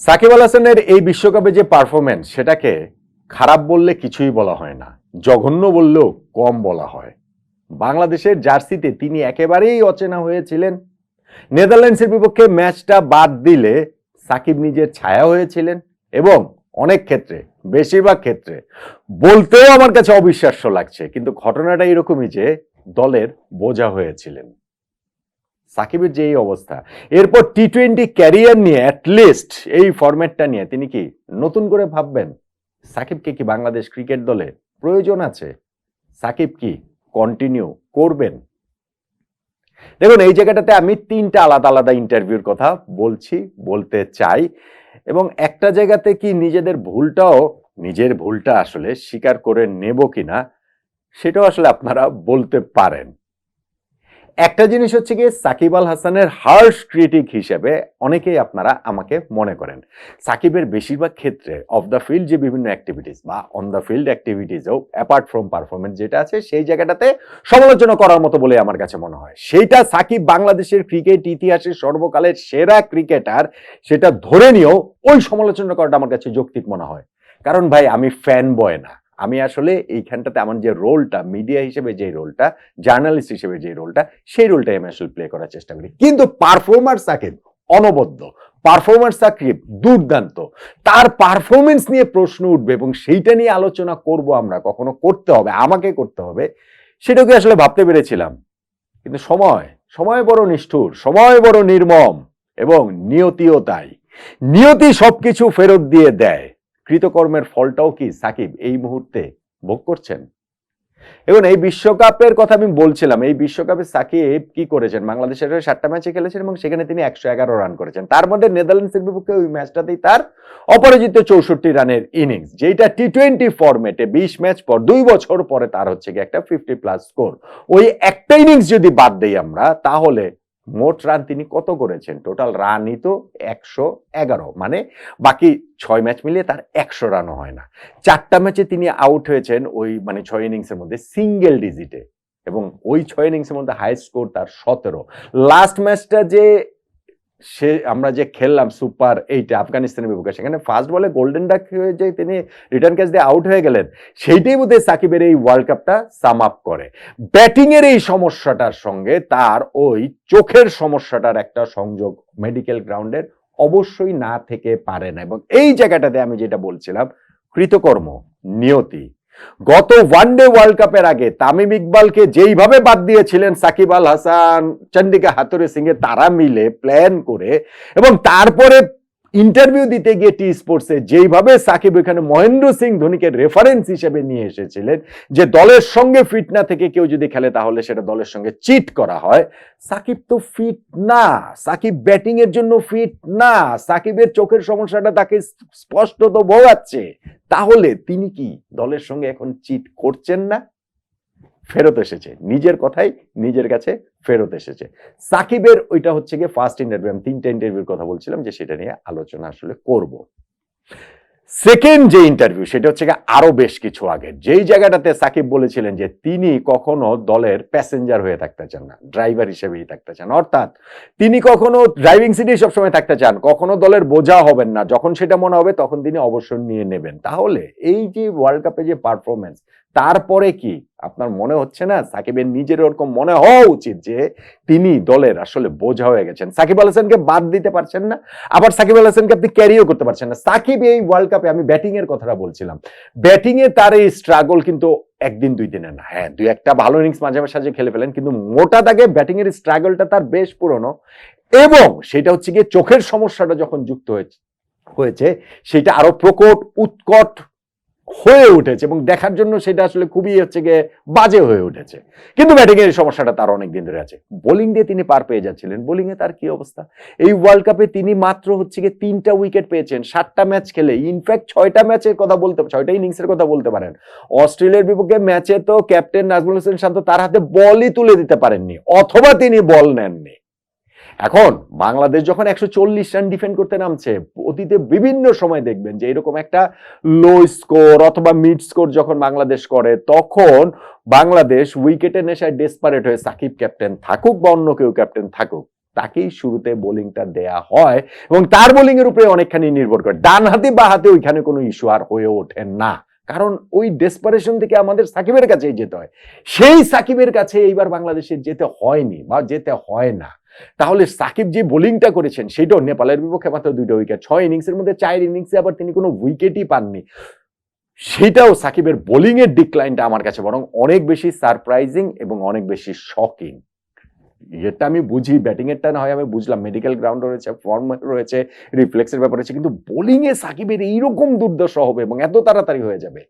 সাকিব আল হাসানের এই বিশ্বকাপে যে পারফরমেন্স সেটাকে খারাপ বললে কিছুই বলা হয় না, জঘন্য বললেও কম বলা হয়। বাংলাদেশের জার্সিতে তিনি একেবারেই অচেনা হয়েছিলেন। নেদারল্যান্ডসের বিপক্ষে ম্যাচটা বাদ দিলে সাকিব নিজের ছায়া হয়েছিলেন এবং অনেক ক্ষেত্রে, বেশিরভাগ ক্ষেত্রে, বলতেও আমার কাছে অবিশ্বাস্য লাগছে, কিন্তু ঘটনাটা এরকমই যে দলের বোঝা হয়েছিলেন। সাকিবের যে এই অবস্থা। এরপর টি টোয়েন্টি ক্যারিয়ার নিয়ে অ্যাটলিস্ট এই ফরম্যাটটা নিয়ে তিনি কি নতুন করে ভাববেন? সাকিবকে কি বাংলাদেশ ক্রিকেট দলে প্রয়োজন আছে? সাকিব কি কন্টিনিউ করবেন? দেখুন, এই জায়গাটাতে আমি তিনটা আলাদা আলাদা ইন্টারভিউর কথা বলছি, বলতে চাই। এবং একটা জায়গাতে কি নিজেদের ভুলটাও, নিজের ভুলটা আসলে স্বীকার করে নেব কিনা, সেটাও আসলে আপনারা বলতে পারেন। একটা জিনিস হচ্ছে গিয়ে সাকিব আল হাসানের হার্শ ক্রিটিক হিসেবে অনেকেই আপনারা আমাকে মনে করেন। সাকিবের বেশিরভাগ ক্ষেত্রে অফ দ্য ফিল্ড যে বিভিন্ন অ্যাক্টিভিটিস বা অন দ্য ফিল্ড অ্যাক্টিভিটিসও অ্যাপার্ট ফ্রম পারফরমেন্স যেটা আছে সেই জায়গাটাতে সমালোচনা করার মতো বলে আমার কাছে মনে হয়। সেইটা সাকিব বাংলাদেশের ক্রিকেট ইতিহাসের সর্বকালের সেরা ক্রিকেটার সেটা ধরে নিয়েও ওই সমালোচনা করাটা আমার কাছে যৌক্তিক মনে হয়। কারণ ভাই, আমি ফ্যান বয় না। আমি আসলে এইখানটাতে আমার যে রোলটা, মিডিয়া হিসেবে যে রোলটা, জার্নালিস্ট হিসেবে যে রোলটা, সেই রোলটাই আমি আসলে প্লে করার চেষ্টা করি। কিন্তু পারফর্মার সাকিব অনবদ্য। পারফরমেন্স সাকিব দুর্দান্ত। তার পারফরমেন্স নিয়ে প্রশ্ন উঠবে এবং সেইটা নিয়ে আলোচনা করব আমরা, কখনো করতে হবে, আমাকে করতে হবে, সেটাকে আসলে ভাবতে পেরেছিলাম। কিন্তু সময় সময় বড় নিষ্ঠুর, সময় বড় নির্মম এবং নিয়তিও তাই। নিয়তি সবকিছু ফেরত দিয়ে দেয়। কৃতকর্মের ফলটাও কি সাকিব এই মুহূর্তে ভোগ করছেন? এবং এই বিশ্বকাপের কথা আমি বলছিলাম, এই বিশ্বকাপে সাকিব কি করেছেন? বাংলাদেশের হয়ে সাতটা ম্যাচে খেলেছেন এবং সেখানে তিনি একশো এগারো রান করেছেন। তার মধ্যে নেদারল্যান্ডসের বিপক্ষে ওই ম্যাচটাতেই তার অপরাজিত চৌষট্টি রানের ইনিংস যেটা টি টোয়েন্টি ফরম্যাটে বিশ ম্যাচ পর, দুই বছর পরে তার হচ্ছে গিয়ে একটা ফিফটি প্লাস স্কোর ওই একটা ইনিংস যদি বাদ দেই আমরা, তাহলে মোট রান তিনি কত করেছেন? টোটাল রানই তো একশো এগারো মানে বাকি ছয় ম্যাচ মিলিয়ে তার একশো রানও হয় না। চারটা ম্যাচে তিনি আউট হয়েছেন ওই মানে ছয় ইনিংসের মধ্যে সিঙ্গেল ডিজিটে এবং ওই ছয় ইনিংসের মধ্যে হাই স্কোর তার সতেরো। লাস্ট ম্যাচটা যে সে আমরা যে খেললাম সুপার এইটা আফগানিস্তানের বিপক্ষে, সেখানে ফার্স্ট বলে গোল্ডেন ডাক হয়ে যে তিনি রিটার্ন ক্যাচ দিয়ে আউট হয়ে গেলেন, সেইটাই বোধহয় সাকিবের এই ওয়ার্ল্ড কাপটা সাম আপ করে। ব্যাটিংয়ের এই সমস্যাটার সঙ্গে তার ওই চোখের সমস্যাটার একটা সংযোগ মেডিকেল গ্রাউন্ডের অবশ্যই না থেকে পারে না। এবং এই জায়গাটাতে আমি যেটা বলছিলাম, কৃতকর্ম, নিয়তি। গত ওয়ানডে ওয়ার্ল্ড কাপের আগে তামিম ইকবালকে যেইভাবে বাদ দিয়েছিলেন সাকিব আল হাসান, চন্ডিকা হাতুরে সিং এ তারা মিলে প্ল্যান করে এবং তারপরে ইন্টারভিউ দিতে গিয়ে টি স্পোর্টসে যেইভাবে সাকিব এখানে মহেন্দ্র সিং ধোনিকে রেফারেন্স হিসেবে নিয়ে এসেছিলেন, যে দলের সঙ্গে ফিট না থেকে কেউ যদি খেলে তাহলে সেটা দলের সঙ্গে চিট করা হয়। সাকিব তো ফিট না। সাকিব ব্যাটিং এর জন্য ফিট না। সাকিবের চোখের সমস্যাটা তাকে স্পষ্ট তো ভোগাচ্ছে তাহলে তিনি কি দলের সঙ্গে এখন চিট করছেন না? ফেরত এসেছে। নিজের কথাই নিজের কাছে ফেরত এসেছে। সাকিবের ওইটা হচ্ছে গিয়ে ফার্স্ট ইন্টারভিউ আমি তিনটা ইন্টারভিউর কথা বলছিলাম যে সেটা নিয়ে আলোচনা আসলে করব। সেকেন্ড যে ইন্টারভিউ সেটা হচ্ছে গিয়ে আরও বেশ কিছু আগে যেই জায়গাটাতে সাকিব বলেছিলেন যে তিনি কখনো দলের প্যাসেঞ্জার হয়ে থাকতে চান না ড্রাইভার হিসেবেই থাকতে চান। অর্থাৎ তিনি কখনো ড্রাইভিং সিটে সবসময় থাকতে চান, কখনো দলের বোঝা হবেন না। যখন সেটা মনে হবে, তখন তিনি অবসর নিয়ে নেবেন। তাহলে এই যে ওয়ার্ল্ড কাপে যে পারফরমেন্স তারপরে কি? আপনার মনে হচ্ছে না? সাকিবের নিজের ওরকম মনে হওয়া উচিত যে তিনি দলের আসলে বোঝা হয়ে গেছেন। সাকিব আল হাসানকে বাদ দিতে পারছেন না। আবার সাকিব আল হাসানকে আপনি ক্যারিও করতে পারছেন না। সাকিব এই ওয়ার্ল্ড কাপে আমি ব্যাটিং এর কথাটা বলছিলাম। ব্যাটিং এ তার এই স্ট্রাগল কিন্তু একদিন, দুই দিনে না। হ্যাঁ দুই একটা ভালো ইনিংস মাঝে মাঝে খেলে ফেলেন, কিন্তু মোটা দাগে ব্যাটিং এর স্ট্রাগলটা তার বেশ পুরনো। এবং সেটা হচ্ছে গিয়ে চোখের সমস্যাটা যখন যুক্ত হয়েছে হয়েছে, সেটা আরও প্রকট, উৎকট হয়ে উঠেছে এবং দেখার জন্য সেটা আসলে খুবই হচ্ছে গিয়ে বাজে হয়ে উঠেছে। কিন্তু ব্যাটিং এর সমস্যাটা তার অনেক দিন ধরে আছে। বোলিং দিয়ে তিনি পার পেয়ে যাচ্ছিলেন। বোলিং এ তার কি অবস্থা? এই ওয়ার্ল্ড কাপে তিনি মাত্র হচ্ছে গিয়ে তিনটা উইকেট পেয়েছেন, সাতটা ম্যাচ খেলে। ইনফ্যাক্ট ছয়টা ম্যাচের কথা বলতে, ছয়টা ইনিংসের কথা বলতে পারেন। অস্ট্রেলিয়ার বিপক্ষে ম্যাচে তো ক্যাপ্টেন নাজমুল হোসেন শান্ত তার হাতে বলই তুলে দিতে পারেননি, অথবা তিনি বল নেননি। এখন বাংলাদেশ যখন একশো চল্লিশ রান ডিফেন্ড করতে নামছে, অতীতে বিভিন্ন সময় দেখবেন যে এরকম একটা লো স্কোর অথবা মিড স্কোর যখন বাংলাদেশ করে, তখন বাংলাদেশ উইকেটের নেশায় ডেসপারেট হয়ে সাকিব ক্যাপ্টেন থাকুক বা অন্য কেউ ক্যাপ্টেন থাকুক, তাকেই শুরুতে বোলিংটা দেয়া হয় এবং তার বোলিং এর উপরে অনেকখানি নির্ভর করে। ডান হাতে বা হাতে ওইখানে কোনো ইস্যু আর হয়ে ওঠে না। কারণ ওই ডেসপারেশন থেকে আমাদের সাকিবের কাছেই যেতে হয়। সেই সাকিবের কাছে এইবার বাংলাদেশের যেতে হয়নি বা যেতে হয় না। তাহলে সাকিব যে বোলিংটা করেছেন, সেটাও নেপালের বিপক্ষে মাত্র দুইটা উইকেট ছয় ইনিংসের মধ্যে চার ইনিংসে আবার তিনি কোনো উইকেটই পাননি। সেটাও সাকিবের বোলিংয়ের ডিক্লাইনটা আমার কাছে বরং অনেক বেশি সারপ্রাইজিং এবং অনেক বেশি শকিং এটা আমি বুঝি ব্যাটিং এরটা না হয় আমি বুঝলাম মেডিকেল গ্রাউন্ড রয়েছে ফর্ম রয়েছে রিফ্লেক্সের ব্যাপার রয়েছে, কিন্তু বোলিং এ সাকিবের এইরকম দুর্দশা হবে এবং এত তাড়াতাড়ি হয়ে যাবে,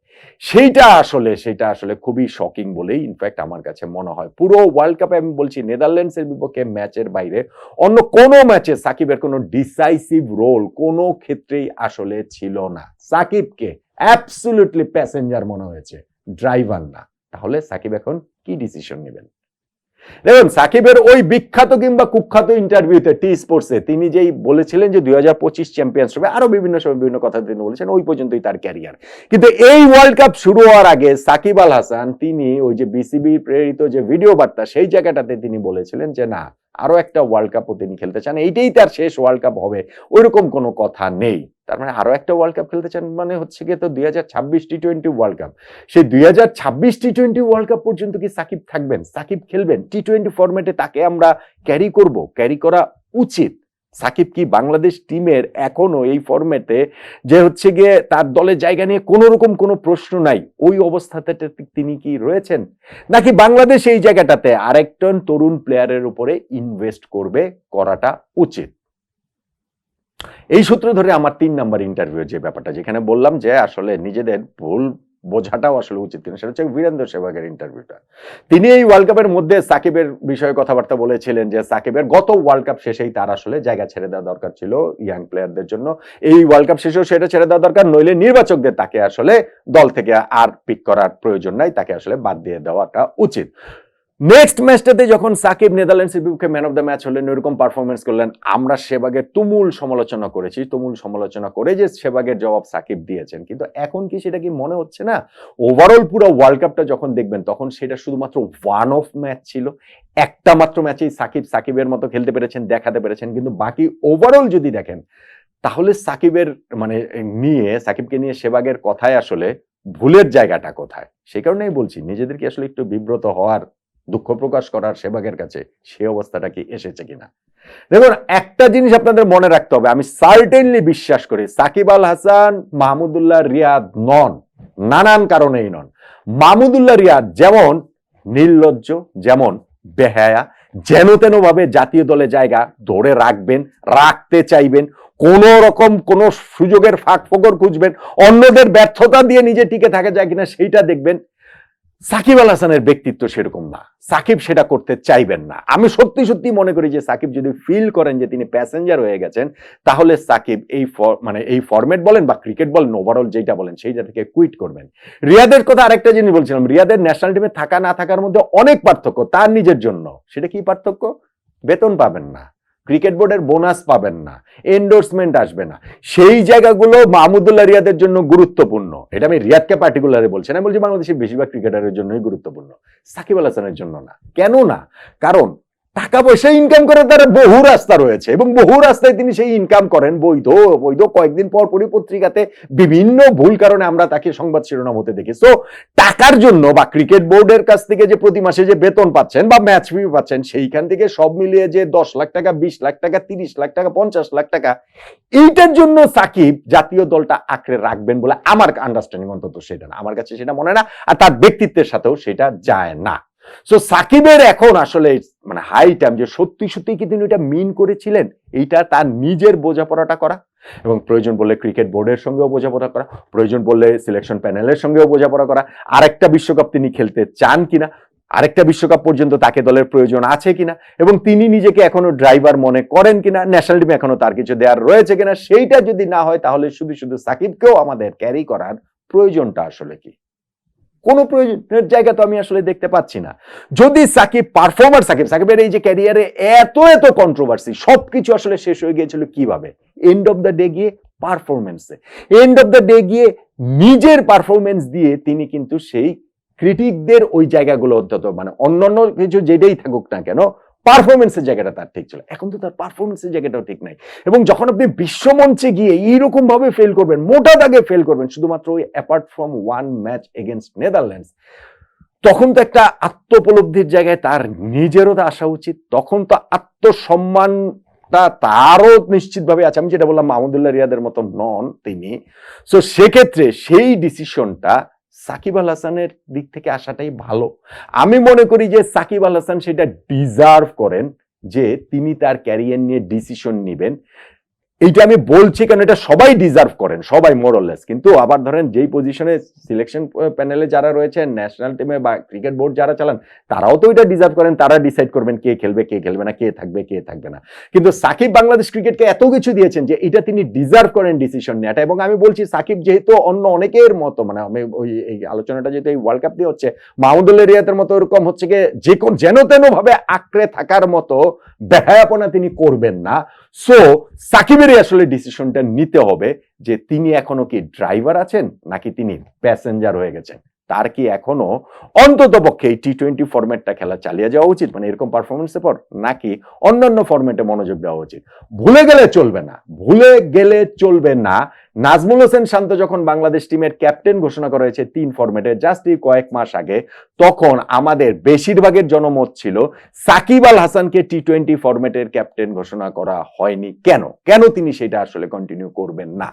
সেইটা আসলে সেটা আসলে খুবই শকিং বলেই ইনফ্যাক্ট আমার কাছে মনে হয়। পুরো ওয়ার্ল্ড কাপে আমি বলছি নেদারল্যান্ডসের বিপক্ষে ম্যাচের বাইরে অন্য কোনো ম্যাচে সাকিবের কোনো ডিসাইসিভ রোল কোনো ক্ষেত্রেই আসলে ছিল না। সাকিবকে অ্যাবসুলুটলি প্যাসেঞ্জার মনে হয়েছে ড্রাইভার না। তাহলে সাকিব এখন কি ডিসিশন নেবেন? দেখুন, সাকিবের ওই বিখ্যাত কিংবা কুখ্যাত ইন্টারভিউতে টি স্পোর্টসে তিনি যেই বলেছিলেন যে দুই হাজার পঁচিশ চ্যাম্পিয়ন্স হবে আরও বিভিন্ন সময় বিভিন্ন কথা তিনি বলেছেন, ওই পর্যন্তই তার ক্যারিয়ার কিন্তু এই ওয়ার্ল্ড কাপ শুরু হওয়ার আগে সাকিব আল হাসান, তিনি ওই যে বিসিবি প্রেরিত যে ভিডিও বার্তা, সেই জায়গাটাতে তিনি বলেছিলেন যে না আরও একটা ওয়ার্ল্ড কাপও তিনি খেলতে চান, এইটাই তার শেষ ওয়ার্ল্ড কাপ হবে, ওইরকম কোনো কথা নেই। তার মানে আরও একটা ওয়ার্ল্ড কাপ খেলতে চান মানে হচ্ছে গিয়ে তো দুই হাজার ছাব্বিশ টি টোয়েন্টি ওয়ার্ল্ড কাপ সেই দুই হাজার ছাব্বিশ টি টোয়েন্টি ওয়ার্ল্ড কাপ পর্যন্ত কি সাকিব থাকবেন? সাকিব খেলবেন? টি টোয়েন্টি ফরম্যাটে তাকে আমরা ক্যারি করব। ক্যারি করা উচিত। সাকিব কি বাংলাদেশ টিমের এখনও এই ফরম্যাটে যে হচ্ছে গিয়ে তার দলের জায়গা নিয়ে কোনো রকম কোনো প্রশ্ন নাই। ওই অবস্থাতে তিনি কি রয়েছেন? নাকি বাংলাদেশ এই জায়গাটাতে আরেকজন তরুণ প্লেয়ারের উপরে ইনভেস্ট করবে করাটা উচিত? এই সূত্র ধরে আমার তিন নাম্বার ইন্টারভিউ যে ব্যাপারটা, যেখানে বললাম যে আসলে নিজেদের ভুল বোঝাটাও আসলে উচিত কিনা সেটা হচ্ছে বীরেন্দ্র সেবাগের ইন্টারভিউটা তিনি এই ওয়ার্ল্ড কাপের মধ্যে সাকিবের বিষয়ে কথাবার্তা বলেছিলেন যে সাকিবের গত ওয়ার্ল্ড কাপ শেষেই তার আসলে জায়গা ছেড়ে দেওয়া দরকার ছিল ইয়াং প্লেয়ারদের জন্য। এই ওয়ার্ল্ড কাপ শেষেও সেটা ছেড়ে দেওয়া দরকার, নইলে নির্বাচকদের তাকে আসলে দল থেকে আর পিক করার প্রয়োজন নাই, তাকে আসলে বাদ দিয়ে দেওয়াটা উচিত। নেক্সট ম্যাচটাতে যখন সাকিব নেদারল্যান্ডসের বিপক্ষে ম্যান অফ দ্য ম্যাচ হলেন এরকম পারফরমেন্স করলেন, আমরা সেবাগের তুমুল সমালোচনা করেছি, তুমুল সমালোচনা করে যে সেবাগের জবাব সাকিব দিয়েছেন। কিন্তু এখন কি সেটা কি মনে হচ্ছে না? ওভারঅল পুরো ওয়ার্ল্ড কাপটা যখন দেখবেন, তখন সেটা শুধুমাত্র ওয়ান অফ ম্যাচ ছিল। একটা মাত্র ম্যাচেই সাকিব সাকিবের মতো খেলতে পেরেছেন, দেখাতে পেরেছেন। কিন্তু বাকি ওভারঅল যদি দেখেন, তাহলে সাকিবের মানে নিয়ে, সাকিবকে নিয়ে সেবাগের কথায় আসলে ভুলের জায়গাটা কোথায়? সেই কারণেই বলছি নিজেদেরকে আসলে একটু বিব্রত হওয়ার দুঃখ প্রকাশ করার সেবাগের কাছে সে অবস্থাটা কি এসেছে কিনা? দেখুন, একটা জিনিস আপনাদের মনে রাখতে হবে। আমি সার্টেনলি বিশ্বাস করি, সাকিব আল হাসান, মাহমুদুল্লাহ রিয়াদ নন। নানান কারণেই নন। মাহমুদুল্লাহ রিয়াদ যেমন নির্লজ্জ, যেমন বেহায়া, যেন তেন ভাবে জাতীয় দলে জায়গা ধরে রাখবেন, রাখতে চাইবেন, কোন রকম কোন সুযোগের ফাঁক ফোকর খুঁজবেন, অন্যদের ব্যর্থতা দিয়ে নিজে টিকে থাকা যায় কিনা, সেইটা দেখবেন। সাকিব আল হাসানের ব্যক্তিত্ব সেরকম না। সাকিব সেটা করতে চাইবেন না। আমি সত্যি সত্যি মনে করি যে সাকিব যদি ফিল করেন যে তিনি প্যাসেঞ্জার হয়ে গেছেন, তাহলে সাকিব এই মানে এই ফরম্যাট বলেন বা ক্রিকেট বলেন ওভারঅল যেটা বলেন, সেইটা থেকে কুইট করবেন। রিয়াদের কথা আরেকটা জিনিস বলছিলাম, রিয়াদের ন্যাশনাল টিমে থাকা না থাকার মধ্যে অনেক পার্থক্য, তার নিজের জন্য। সেটা কি পার্থক্য? বেতন পাবেন না। ক্রিকেট বোর্ডের বোনাস পাবেন না এন্ডোর্সমেন্ট আসবে না। সেই জায়গাগুলো মাহমুদুল্লাহ রিয়াদের জন্য গুরুত্বপূর্ণ। এটা আমি রিয়াদকে পার্টিকুলারে বলছি না বলছি বাংলাদেশের বেশিরভাগ ক্রিকেটারের জন্যই গুরুত্বপূর্ণ। সাকিব আল হাসানের জন্য না। কেন না? কারণ টাকা পয়সা ইনকাম করার তার বহু রাস্তা রয়েছে এবং বহু রাস্তায় তিনি সেই ইনকাম করেন বৈধ বৈধ কয়েকদিন পর পরই পত্রিকাতে বিভিন্ন ভুল কারণে আমরা তাকে সংবাদ শিরোনাম হতে দেখি সো টাকার জন্য বা ক্রিকেট বোর্ডের কাছ থেকে যে প্রতি মাসে যে বেতন পাচ্ছেন বা ম্যাচ ফি পাচ্ছেন, সেইখান থেকে সব মিলিয়ে যে দশ লাখ টাকা, বিশ লাখ টাকা, তিরিশ লাখ টাকা, পঞ্চাশ লাখ টাকা, এইটার জন্য সাকিব জাতীয় দলটা আঁকড়ে রাখবেন বলে আমার আন্ডারস্ট্যান্ডিং অন্তত সেটা না। আমার কাছে সেটা মনে না, আর তার ব্যক্তিত্বের সাথেও সেটা যায় না। সো সাকিবের এখন আসলে মানে হাই টাইম যে সত্যি সত্যি কি তিনি এটা মিন করেছিলেন, এইটা তার নিজের বোঝাপড়াটা করা এবং প্রয়োজন বললে ক্রিকেট বোর্ডের সঙ্গেও বোঝাপড়া করা, প্রয়োজন বললে সিলেকশন প্যানেলের সঙ্গেও বোঝাপড়া করা, আরেকটা বিশ্বকাপ তিনি খেলতে চান কিনা, আরেকটা বিশ্বকাপ পর্যন্ত তাকে দলের প্রয়োজন আছে কিনা এবং তিনি নিজেকে এখনও ড্রাইভার মনে করেন কিনা ন্যাশনাল টিমে এখনও তার কিছু দেওয়ার রয়েছে কিনা, সেইটা যদি না হয় তাহলে শুধু শুধু সাকিবকেও আমাদের ক্যারি করার প্রয়োজনটা আসলে কি? কোনো প্রয়োজনের জায়গা তো আমি আসলে দেখতে পাচ্ছি না। যদি সাকিব পারফর্মার সাকিব, সাকিবের এই যে ক্যারিয়ারে এত এত কন্ট্রোভার্সি সব কিছু আসলে শেষ হয়ে গিয়েছিল কীভাবে? এন্ড অফ দ্য ডে গিয়ে পারফরমেন্সে এন্ড অফ দ্য ডে গিয়ে নিজের পারফরমেন্স দিয়ে তিনি কিন্তু সেই ক্রিটিকদের ওই জায়গাগুলো অন্তত মানে অন্যান্য কিছু যেটাই থাকুক না কেন পারফরমেন্সের জায়গাটা তার ঠিক ছিল। এখন তো তার পারফরমেন্সের জায়গাটাও ঠিক নাই। এবং যখন আপনি বিশ্বমঞ্চে গিয়ে এইরকম ভাবে ফেল করবেন, মোটা দাগে ফেল করবেন, শুধুমাত্র ওই apart from one match against Netherlands তখন তো একটা আত্মপলব্ধির জায়গায় তার নিজেরও তো আসা উচিত। তখন তো আত্মসম্মানটা তারও নিশ্চিতভাবে আছে। আমি যেটা বললাম, মাহমুদুল্লাহ রিয়াদের মতো নন তিনি। সো সেক্ষেত্রে সেই ডিসিশনটা সাকিব আল হাসানের দিক থেকে আসাটাই ভালো। আমি মনে করি যে সাকিব আল হাসান সেটা ডিজার্ভ করেন, যে তিনি তার ক্যারিয়ার নিয়ে ডিসিশন নেবেন। এইটা আমি বলছি কারণ এটা সবাই ডিজার্ভ করেন, সবাই মোরলেস কিন্তু আবার ধরেন যেই পজিশনে সিলেকশন প্যানেলে যারা রয়েছেন ন্যাশনাল টিমে বা ক্রিকেট বোর্ড যারা চালান, তারাও তো এটা ডিজার্ভ করেন, তারা ডিসাইড করবেন কে খেলবে কে খেলবে না, কে থাকবে কে থাকবে না। কিন্তু সাকিব বাংলাদেশ ক্রিকেটকে এত কিছু দিয়েছেন যে এটা তিনি ডিজার্ভ করেন ডিসিশন নেওয়াটা এবং আমি বলছি, সাকিব যেহেতু অন্য অনেকের মতো মানে আমি ওই, এই আলোচনাটা যেহেতু এই ওয়ার্ল্ড কাপ দিয়ে হচ্ছে মাহমুদুল্লাহ রিয়াতের মতো এরকম হচ্ছে গিয়ে যে কোন, যেন তেন ভাবে আঁকড়ে থাকার মতো ব্যয়াপনা তিনি করবেন না। সো সাকিবেরই আসলে ডিসিশনটা নিতে হবে যে তিনি এখনও কি ড্রাইভার আছেন নাকি তিনি প্যাসেঞ্জার হয়ে গেছেন। তার কি এখনও অন্তত পক্ষে এই টি টোয়েন্টি ফরম্যাটটা খেলা চালিয়ে যাওয়া উচিত? মানে এরকম পারফরমেন্সের পর নাকি অন্যান্য ফরম্যাটে মনোযোগ দেওয়া উচিত? ভুলে গেলে চলবে না। ভুলে গেলে চলবে না। নাজমুল হোসেন শান্ত যখন বাংলাদেশ টিমের ক্যাপ্টেন ঘোষণা করা হয়েছে তিন ফরম্যাটে জাস্ট এই কয়েক মাস আগে, তখন আমাদের বেশিরভাগের জনমত ছিল সাকিব আল হাসানকে টি টোয়েন্টি ফরম্যাটের ক্যাপ্টেন ঘোষণা করা হয়নি। কেন? কেন তিনি সেটা আসলে কন্টিনিউ করবেন না?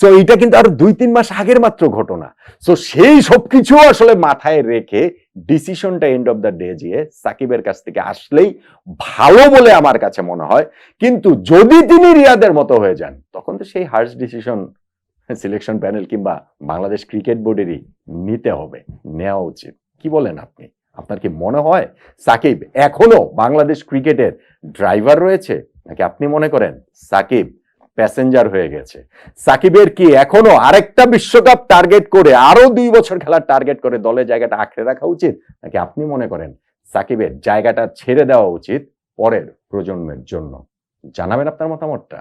সো এটা কিন্তু আর দুই, তিন মাস আগের মাত্র ঘটনা। সো সেই সবকিছু আসলে মাথায় রেখে ডিসিশনটা এন্ড অফ দ্য ডে গিয়ে সাকিবের কাছ থেকে আসলেই ভালো বলে আমার কাছে মনে হয়। কিন্তু যদি তিনি রিয়াদের মতো হয়ে যান, তখন তো সেই হার্স ডিসিশন সিলেকশন প্যানেল কিংবা বাংলাদেশ ক্রিকেট বোর্ডেরই নিতে হবে, নেওয়া উচিত। কি বলেন আপনি? আপনার কি মনে হয়? সাকিব এখনও বাংলাদেশ ক্রিকেটের ড্রাইভার রয়েছে? নাকি আপনি মনে করেন সাকিব প্যাসেঞ্জার হয়ে গেছে। সাকিবের কি এখনও আরেকটা বিশ্বকাপ টার্গেট করে আরও দুই বছর খেলার টার্গেট করে দলের জায়গাটা আঁকড়ে রাখা উচিত, নাকি আপনি মনে করেন সাকিবের জায়গাটা ছেড়ে দেওয়া উচিত পরের প্রজন্মের জন্য? জানাবেন আপনার মতামতটা।